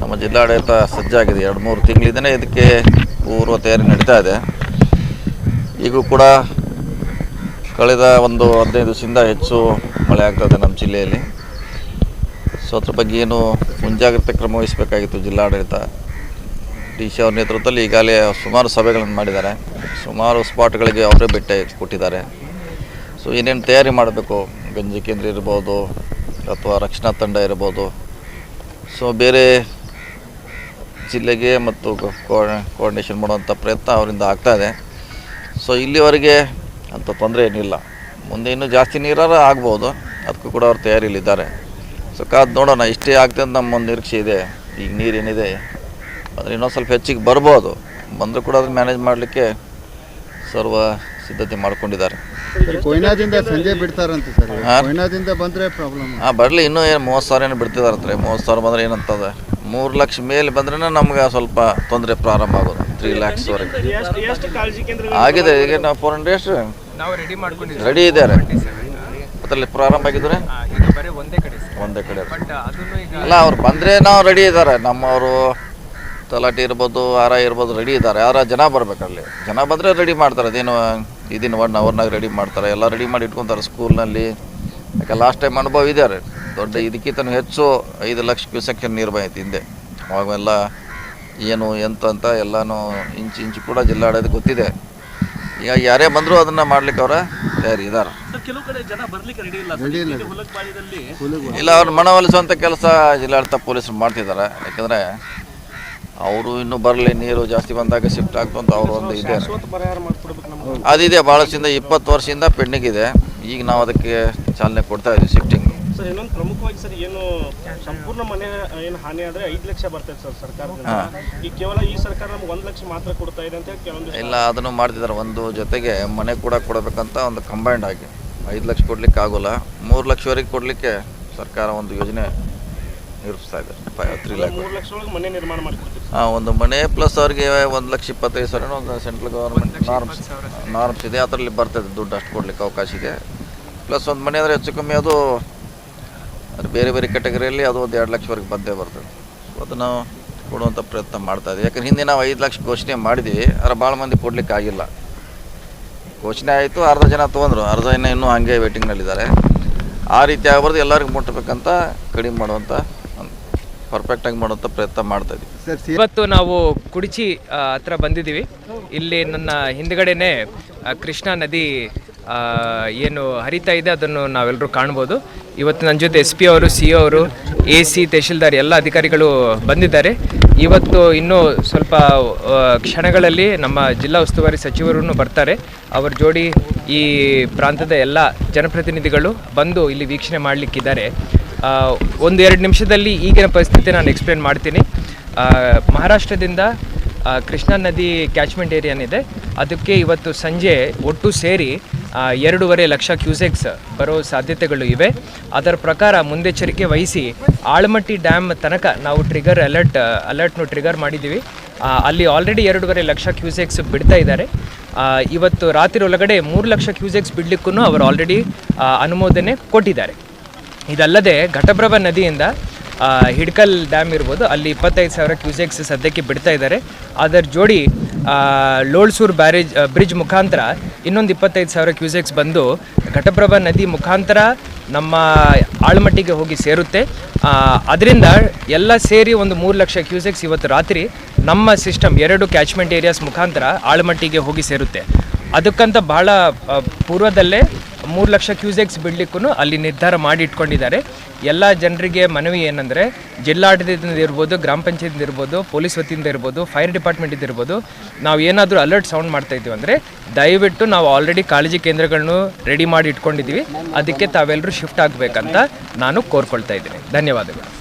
ನಮ್ಮ ಜಿಲ್ಲಾಡಳಿತ ಸಜ್ಜಾಗಿದೆ. ಎರಡು ಮೂರು ತಿಂಗಳಿಂದನೇ ಇದಕ್ಕೆ ಪೂರ್ವ ತಯಾರಿ ನಡೀತಾ ಇದೆ. ಈಗೂ ಕೂಡ ಕಳೆದ ಒಂದು ಹದಿನೈದು ದಿವಸದಿಂದ ಹೆಚ್ಚು ಮಳೆ ಆಗ್ತದೆ ನಮ್ಮ ಜಿಲ್ಲೆಯಲ್ಲಿ. ಸೊ ಅದ್ರ ಬಗ್ಗೆ ಏನು ಮುಂಜಾಗ್ರತೆ ಕ್ರಮ ವಹಿಸಬೇಕಾಗಿತ್ತು ಜಿಲ್ಲಾಡಳಿತ. ಡಿ ಸಿ ಅವ್ರ ನೇತೃತ್ವದಲ್ಲಿ ಈಗಾಗಲೇ ಸುಮಾರು ಸಭೆಗಳನ್ನು ಮಾಡಿದ್ದಾರೆ. ಸುಮಾರು ಸ್ಪಾಟ್ಗಳಿಗೆ ಅವರೇ ಭೇಟಿ ಕೊಟ್ಟಿದ್ದಾರೆ. ಸೊ ಏನೇನು ತಯಾರಿ ಮಾಡಬೇಕು? ಗಂಜಿ ಕೇಂದ್ರ ಇರ್ಬೋದು ಅಥವಾ ರಕ್ಷಣಾ ತಂಡ ಇರ್ಬೋದು. ಸೊ ಬೇರೆ ಜಿಲ್ಲೆಗೆ ಮತ್ತು ಕೋಆರ್ಡಿನೇಷನ್ ಮಾಡುವಂಥ ಪ್ರಯತ್ನ ಅವರಿಂದ ಆಗ್ತಾ ಇದೆ. ಸೊ ಇಲ್ಲಿವರೆಗೆ ಅಂಥ ತೊಂದರೆ ಏನಿಲ್ಲ. ಮುಂದೆ ಇನ್ನೂ ಜಾಸ್ತಿ ನೀರಾರ ಆಗ್ಬೋದು. ಅದಕ್ಕೂ ಕೂಡ ಅವ್ರು ತಯಾರಿಯಲ್ಲಿದ್ದಾರೆ. ಸೊ ಕಾದು ನೋಡೋಣ ಇಷ್ಟೇ ಆಗ್ತದೆ ಅಂತ ನಮ್ಮ ಒಂದು ನಿರೀಕ್ಷೆ ಇದೆ. ಈಗ ನೀರೇನಿದೆ ಆದರೆ ಇನ್ನೊಂದು ಸ್ವಲ್ಪ ಹೆಚ್ಚಿಗೆ ಬರ್ಬೋದು. ಬಂದರೂ ಕೂಡ ಅದನ್ನು ಮ್ಯಾನೇಜ್ ಮಾಡಲಿಕ್ಕೆ ಸರ್ವ ಸಿದ್ಧತೆ ಮಾಡ್ಕೊಂಡಿದ್ದಾರೆ. ಕೊಯ್ನಾದಿಂದ ಸಂಜೆ ಬಿಡ್ತಾರಂತೆ ಸರ್. ಕೊಯ್ನಾದಿಂದ ಬಂದರೆ ಪ್ರಾಬ್ಲಮ್ ಹಾಂ ಬರಲಿ ಇನ್ನೂ ಏನು ಮೂವತ್ತು ಸಾವಿರ ಏನು ಬಿಡ್ತಿದಾರಂತೆ ಮೂವತ್ತು ಸಾವಿರ ಬಂದರೆ ಏನಂತದ? ಮೂರು ಲಕ್ಷ ಮೇಲೆ ಬಂದ್ರೆ ನಮ್ಗೆ ಸ್ವಲ್ಪ ತೊಂದರೆ ಪ್ರಾರಂಭ ಆಗೋದು. ತ್ರೀ ಲ್ಯಾಕ್ಸ್ವರೆಗೆ ಆಗಿದೆ ಈಗ ನಾವು ಫೋರ್ ಹಂಡ್ರೆಡ್ ಎಷ್ಟು? ನಾವು ರೆಡಿ ಮಾಡ್ಕೊಂಡಿದ್ದೀವಿ. ರೆಡಿ ಇದ್ದಾರೆ. ಅದರಲ್ಲಿ ಪ್ರಾರಂಭ ಆಗಿದ್ರೆ ಒಂದೇ ಕಡೆ ಸರ್. ಒಂದೇ ಕಡೆ ಬಟ್ ಅದನ್ನು ಈಗ ಅಲ್ಲ ಅವ್ರು ಬಂದರೆ ನಾವು ರೆಡಿ ಇದ್ದಾರೆ. ನಮ್ಮವರು ತಲಾಟಿ ಇರ್ಬೋದು ಆರ ಇರ್ಬೋದು ರೆಡಿ ಇದ್ದಾರೆ. ಯಾರ ಜನ ಬರ್ಬೇಕಲ್ಲಿ. ಜನ ಬಂದರೆ ರೆಡಿ ಮಾಡ್ತಾರೆ. ಅದೇನು ಇದನ್ನು ಒನ್ ಅವರ್ನಾಗ ರೆಡಿ ಮಾಡ್ತಾರೆ. ಎಲ್ಲ ರೆಡಿ ಮಾಡಿ ಇಟ್ಕೊತಾರೆ ಸ್ಕೂಲ್ನಲ್ಲಿ ಯಾಕೆ ಲಾಸ್ಟ್ ಟೈಮ್ ಅನುಭವ ಇದ್ದಾರೆ ದೊಡ್ಡ ಇದಕ್ಕಿಂತ ಹೆಚ್ಚು ಐದು ಲಕ್ಷ ಕ್ಯೂಸೆಕ್ ನೀರು ಬಂದೈತಿ ಹಿಂದೆ. ಅವಾಗೆಲ್ಲ ಏನು ಎಂತ ಅಂತ ಎಲ್ಲನೂ ಇಂಚು ಇಂಚು ಕೂಡ ಜಿಲ್ಲಾಡೋದು ಗೊತ್ತಿದೆ. ಈಗ ಯಾರೇ ಬಂದರೂ ಅದನ್ನು ಮಾಡ್ಲಿಕ್ಕೆ ಅವರ ತಯಾರಿ ಇದ್ದಾರೆ ಇಲ್ಲ. ಅವ್ರು ಮನವೊಲಿಸುವಂಥ ಕೆಲಸ ಜಿಲ್ಲಾಡಳಿತ ಪೊಲೀಸರು ಮಾಡ್ತಿದ್ದಾರೆ ಯಾಕಂದರೆ ಅವರು ಇನ್ನೂ ಬರಲಿ ನೀರು ಜಾಸ್ತಿ ಬಂದಾಗ ಶಿಫ್ಟ್ ಆಗ್ತು ಅಂತ ಅವರು ಒಂದು ಇದೆ ಅದಿದೆ ಭಾಳಷ್ಟಿಂದ ಇಪ್ಪತ್ತು ವರ್ಷದಿಂದ ಪೆಂಡಿಂಗ್ ಇದೆ. ಈಗ ನಾವು ಅದಕ್ಕೆ ಚಾಲನೆ ಕೊಡ್ತಾ ಇದ್ದೀವಿ ಶಿಫ್ಟಿಂಗ್ ಸರ್ ಇನ್ನೊಂದು ಪ್ರಮುಖವಾಗಿ ಸರ್ ಏನು ಸಂಪೂರ್ಣ ಮನೆ ಏನು ಹಾನಿ ಆದರೆ ಐದು ಲಕ್ಷ ಬರ್ತದೆ ಸರ್ ಸರ್ಕಾರ ಈ ಕೇವಲ ಈ ಸರ್ಕಾರ ನಮ್ಗೆ ಒಂದು ಲಕ್ಷ ಮಾತ್ರ ಕೊಡ್ತಾ ಇದೆ ಅಂತ ಹೇಳಿ ಕೆಲವೊಂದು ಇಲ್ಲ ಅದನ್ನು ಮಾಡ್ತಿದ್ದಾರೆ. ಒಂದು ಜೊತೆಗೆ ಮನೆ ಕೂಡ ಕೊಡಬೇಕಂತ ಒಂದು ಕಂಬೈಂಡ್ ಆಗಿ. ಐದು ಲಕ್ಷ ಕೊಡ್ಲಿಕ್ಕೆ ಆಗೋಲ್ಲ. ಮೂರು ಲಕ್ಷವರೆಗೆ ಕೊಡಲಿಕ್ಕೆ ಸರ್ಕಾರ ಒಂದು ಯೋಜನೆ ನಿರೂಪಿಸ್ತಾ ಇದೆ. ತ್ರೀ ಲ್ಯಾಕ್ ಮೂರು ಲಕ್ಷ ಒಳಗೆ ಮನೆ ನಿರ್ಮಾಣ ಮಾಡ್ಕೊಡ್ತೀವಿ ಹಾಂ ಒಂದು ಮನೆ ಪ್ಲಸ್ ಅವ್ರಿಗೆ ಒಂದು ಲಕ್ಷ ಇಪ್ಪತ್ತೈದು ಸಾವಿರ ಒಂದು ಸೆಂಟ್ರಲ್ ಗೌರ್ಮೆಂಟ್ ನಾರ್ಮ್ಸ್ ನಾರ್ಮ್ಸ್ ಇದೆ. ಅದರಲ್ಲಿ ಬರ್ತದೆ ದುಡ್ಡು ಅಷ್ಟು ಕೊಡ್ಲಿಕ್ಕೆ ಅವಕಾಶ ಇದೆ. ಪ್ಲಸ್ ಒಂದು ಮನೆ ಅಂದರೆ ಹೆಚ್ಚು ಕಮ್ಮಿ ಅದು ಅದು ಬೇರೆ ಬೇರೆ ಕ್ಯಾಟಗರಿಯಲ್ಲಿ ಅದು ಒಂದು ಎರಡು ಲಕ್ಷವರೆಗೆ ಬಂದೇ ಬರ್ತದೆ. ಸೊ ನಾವು ಕೊಡುವಂಥ ಪ್ರಯತ್ನ ಮಾಡ್ತಾ ಇದ್ದೀವಿ. ಯಾಕಂದ್ರೆ ಹಿಂದೆ ನಾವು ಐದು ಲಕ್ಷ ಘೋಷಣೆ ಮಾಡಿದ್ವಿ ಆದರೆ ಭಾಳ ಮಂದಿ ಕೊಡಲಿಕ್ಕೆ ಆಗಿಲ್ಲ. ಘೋಷಣೆ ಆಯಿತು ಅರ್ಧ ಜನ ತೊಗೊಂಡ್ರು. ಅರ್ಧ ಜನ ಇನ್ನೂ ಹಂಗೆ ವೇಟಿಂಗ್ನಲ್ಲಿದ್ದಾರೆ ಆ ರೀತಿ ಆಗಬಾರ್ದು ಎಲ್ಲರಿಗೂ ಮುಟ್ಟಬೇಕಂತ ಕಡಿಮೆ ಮಾಡುವಂಥ ಪರ್ಫೆಕ್ಟಾಗಿ ಮಾಡುವಂಥ ಪ್ರಯತ್ನ ಮಾಡ್ತಾ ಇದ್ದೀವಿ. ಸರ್ ಇವತ್ತು ನಾವು ಕುಡಿಚಿ ಹತ್ರ ಬಂದಿದ್ದೀವಿ. ಇಲ್ಲಿ ನನ್ನ ಹಿಂದ್ಗಡೆನೇ ಕೃಷ್ಣಾ ನದಿ ಏನು ಹರಿತಾ ಇದೆ ಅದನ್ನು ನಾವೆಲ್ಲರೂ ಕಾಣ್ಬೋದು. ಇವತ್ತು ನನ್ನ ಜೊತೆ ಎಸ್ ಪಿ ಅವರು ಸಿ ಅವರು ಎ ಸಿ ತಹಶೀಲ್ದಾರ್ ಎಲ್ಲ ಅಧಿಕಾರಿಗಳು ಬಂದಿದ್ದಾರೆ. ಇವತ್ತು ಇನ್ನೂ ಸ್ವಲ್ಪ ಕ್ಷಣಗಳಲ್ಲಿ ನಮ್ಮ ಜಿಲ್ಲಾ ಉಸ್ತುವಾರಿ ಸಚಿವರು ಬರ್ತಾರೆ. ಅವರ ಜೋಡಿ ಈ ಪ್ರಾಂತದ ಎಲ್ಲ ಜನಪ್ರತಿನಿಧಿಗಳು ಬಂದು ಇಲ್ಲಿ ವೀಕ್ಷಣೆ ಮಾಡಲಿಕ್ಕಿದ್ದಾರೆ. ಒಂದು ಎರಡು ನಿಮಿಷದಲ್ಲಿ ಈಗಿನ ಪರಿಸ್ಥಿತಿ ನಾನು ಎಕ್ಸ್ಪ್ಲೇನ್ ಮಾಡ್ತೀನಿ. ಮಹಾರಾಷ್ಟ್ರದಿಂದ ಕೃಷ್ಣಾ ನದಿ ಕ್ಯಾಚ್ಮೆಂಟ್ ಏರಿಯಾ ಏನಿದೆ, ಅದಕ್ಕೆ ಇವತ್ತು ಸಂಜೆ ಒಟ್ಟು ಸೇರಿ ಎರಡೂವರೆ ಲಕ್ಷ ಕ್ಯೂಸೆಕ್ಸ್ ಬರೋ ಸಾಧ್ಯತೆಗಳು ಇವೆ. ಅದರ ಪ್ರಕಾರ ಮುಂದೆಚ್ಚರಿಕೆ ವಹಿಸಿ ಆಳಮಟ್ಟಿ ಡ್ಯಾಮ್ ತನಕ ನಾವು ಟ್ರಿಗರ್ ಅಲರ್ಟ್ ಅಲರ್ಟ್ನು ಟ್ರಿಗರ್ ಮಾಡಿದ್ದೀವಿ. ಅಲ್ಲಿ ಆಲ್ರೆಡಿ ಎರಡೂವರೆ ಲಕ್ಷ ಕ್ಯೂಸೆಕ್ಸ್ ಬಿಡ್ತಾ ಇದ್ದಾರೆ. ಇವತ್ತು ರಾತ್ರಿ ಒಳಗಡೆ ಮೂರು ಲಕ್ಷ ಕ್ಯೂಸೆಕ್ಸ್ ಬಿಡಲಿಕ್ಕೂ ಅವರು ಆಲ್ರೆಡಿ ಅನುಮೋದನೆ ಕೊಟ್ಟಿದ್ದಾರೆ. ಇದಲ್ಲದೆ ಘಟಪ್ರಭಾ ನದಿಯಿಂದ ಹಿಡ್ಕಲ್ ಡ್ಯಾಮ್ ಇರ್ಬೋದು. ಅಲ್ಲಿ ಇಪ್ಪತ್ತೈದು ಸಾವಿರ ಕ್ಯೂಸೆಕ್ಸ್ ಸದ್ಯಕ್ಕೆ ಬಿಡ್ತಾ ಇದ್ದಾರೆ. ಅದರ ಜೋಡಿ ಲೋಳ್ಸೂರು ಬ್ಯಾರೇಜ್ ಬ್ರಿಡ್ಜ್ ಮುಖಾಂತರ ಇನ್ನೊಂದು ಇಪ್ಪತ್ತೈದು ಸಾವಿರ ಕ್ಯೂಸೆಕ್ಸ್ ಬಂದು ಘಟಪ್ರಭಾ ನದಿ ಮುಖಾಂತರ ನಮ್ಮ ಆಳ್ಮಟ್ಟಿಗೆ ಹೋಗಿ ಸೇರುತ್ತೆ. ಅದರಿಂದ ಎಲ್ಲ ಸೇರಿ ಒಂದು ಮೂರು ಲಕ್ಷ ಕ್ಯೂಸೆಕ್ಸ್ ಇವತ್ತು ರಾತ್ರಿ ನಮ್ಮ ಸಿಸ್ಟಮ್, ಎರಡು ಕ್ಯಾಚ್ಮೆಂಟ್ ಏರಿಯಾಸ್ ಮುಖಾಂತರ ಆಳ್ಮಟ್ಟಿಗೆ ಹೋಗಿ ಸೇರುತ್ತೆ. ಅದಕ್ಕಂತ ಬಹಳ ಪೂರ್ವದಲ್ಲೇ ಮೂರು ಲಕ್ಷ ಕ್ಯೂಸೆಕ್ಸ್ ಬಿಡ್ಲಿಕ್ಕೂ ಅಲ್ಲಿ ನಿರ್ಧಾರ ಮಾಡಿ ಇಟ್ಕೊಂಡಿದ್ದಾರೆ ಎಲ್ಲ ಜನರಿಗೆ ಮನವಿ ಏನಂದರೆ, ಜಿಲ್ಲಾಡಳಿತದಿಂದ ಇರ್ಬೋದು, ಗ್ರಾಮ ಪಂಚಾಯತಿಂದ ಇರ್ಬೋದು, ಪೊಲೀಸ್ ವತಿಯಿಂದ ಇರ್ಬೋದು, ಫೈರ್ ಡಿಪಾರ್ಟ್ಮೆಂಟ್ ಇರ್ಬೋದು, ನಾವು ಏನಾದರೂ ಅಲರ್ಟ್ ಸೌಂಡ್ ಮಾಡ್ತಾ ಇದ್ದೀವಿ ಅಂದರೆ, ದಯವಿಟ್ಟು ನಾವು ಆಲ್ರೆಡಿ ಕಾಳಜಿ ಕೇಂದ್ರಗಳನ್ನು ರೆಡಿ ಮಾಡಿ ಇಟ್ಕೊಂಡಿದ್ದೀವಿ. ಅದಕ್ಕೆ ತಾವೆಲ್ಲರೂ ಶಿಫ್ಟ್ ಆಗಬೇಕಂತ ನಾನು ಕೋರ್ಕೊಳ್ತಾ ಇದ್ದೀನಿ. ಧನ್ಯವಾದಗಳು.